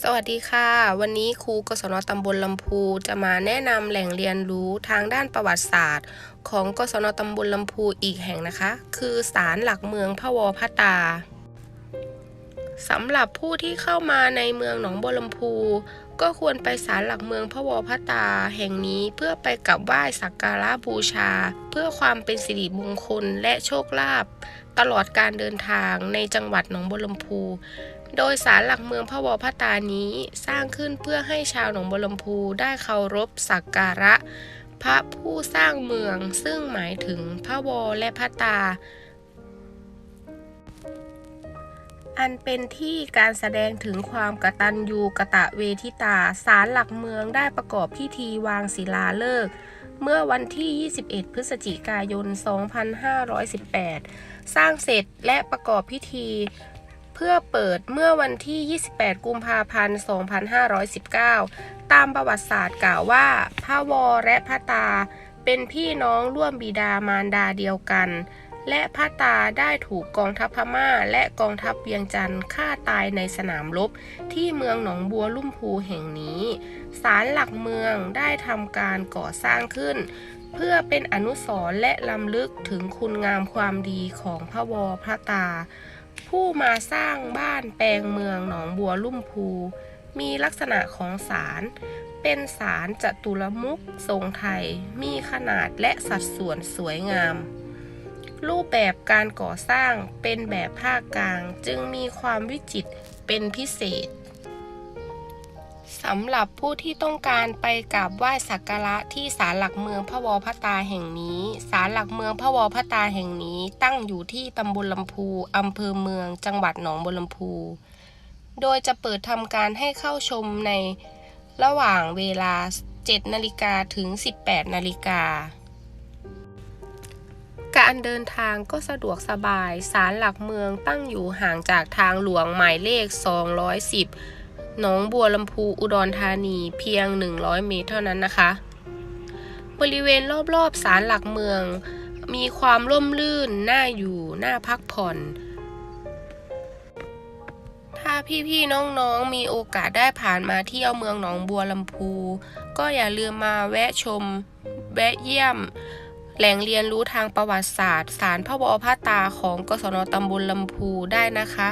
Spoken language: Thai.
สวัสดีค่ะ วันนี้ครูกศนตำบลลำพูจะมาแนะนำแหล่งเรียนรู้ทางด้านประวัติศาสตร์ ของกศนตำบลลำพูอีกแห่งนะคะ คือศาลหลักเมืองพระวอพะตา สำหรับผู้ที่เข้ามาในเมืองหนองบัวลำพู ก็ควรไปศาลหลักเมืองพระวพระตา แห่งนี้เพื่อไปกราบไหว้สักการะบูชา เพื่อความเป็นสิริมงคลและโชคลาภตลอดการเดินทางในจังหวัดหนองบัวลำพู โดยศาลหลักเมืองพระวพระตานี้สร้างขึ้นเพื่อให้ชาวหนองบัวลำพูได้เคารพสักการะ พระผู้สร้างเมืองซึ่งหมายถึงพระวและพระตา อันเป็นที่การแสดงถึงความกตัญญูกะตะเวทิตาศาลหลักเมืองได้ประกอบพิธีวางศิลาฤกษ์เมื่อวันที่ 21 พฤศจิกายน 2518 สร้างเสร็จและประกอบพิธี เพื่อเปิดเมื่อวันที่ 28 กุมภาพันธ์ 2519 ตามประวัติศาสตร์กล่าวว่า พระวอและพระตา เป็นพี่น้องร่วมบิดามารดาเดียวกัน และพระตาได้ถูกกองทัพพม่า และกองทัพเวียงจันทร์ฆ่าตายในสนามรบที่เมืองหนองบัวลุ่มพูแห่งนี้ศาลหลักเมืองได้ทำการก่อสร้างขึ้น เพื่อเป็นอนุสรณ์และลำลึกถึงคุณงามความดีของพระวอพระตา ผู้มาสร้างบ้านแปลงเมืองหนองบัวลุ่มพู มีลักษณะของศาลเป็นศาลจตุรมุขทรงไทย มีขนาดและสัดส่วนสวยงาม รูปแบบการก่อสร้างเป็นแบบภาคกลางจึงมีความวิจิตรเป็นพิเศษสำหรับผู้ที่ต้องการไปกราบไหว้สักการะที่ศาลหลักเมืองพระวพตาแห่งนี้ศาลหลักเมืองพระวพตาแห่งนี้ ตั้งอยู่ที่ตำบลลำพูอำเภอเมือง จังหวัดหนองบัวลำพู โดยจะเปิดทำการให้เข้าชมในระหว่างเวลา 7 นาฬิกาถึง 18 นาฬิกา การเดินทางก็สะดวกสบาย ศาลหลักเมืองตั้งอยู่ห่างจากทางหลวงหมายเลข 210 หนองบัวลำพูอุดรธานีเพียง 100 เมตรเท่านั้นนะคะ บริเวณรอบๆศาลหลักเมือง มีความร่มรื่น น่าอยู่ น่าพักผ่อน ถ้าพี่ๆน้องๆมีโอกาสได้ผ่านมาเที่ยวเมืองหนองบัวลำพู ก็อย่าลืมมาแวะชม แวะเยี่ยม แหล่งเรียนรู้ทางประวัติศาสตร์ศาลพระวอพระตาของกศนตำบลลำพูได้นะคะ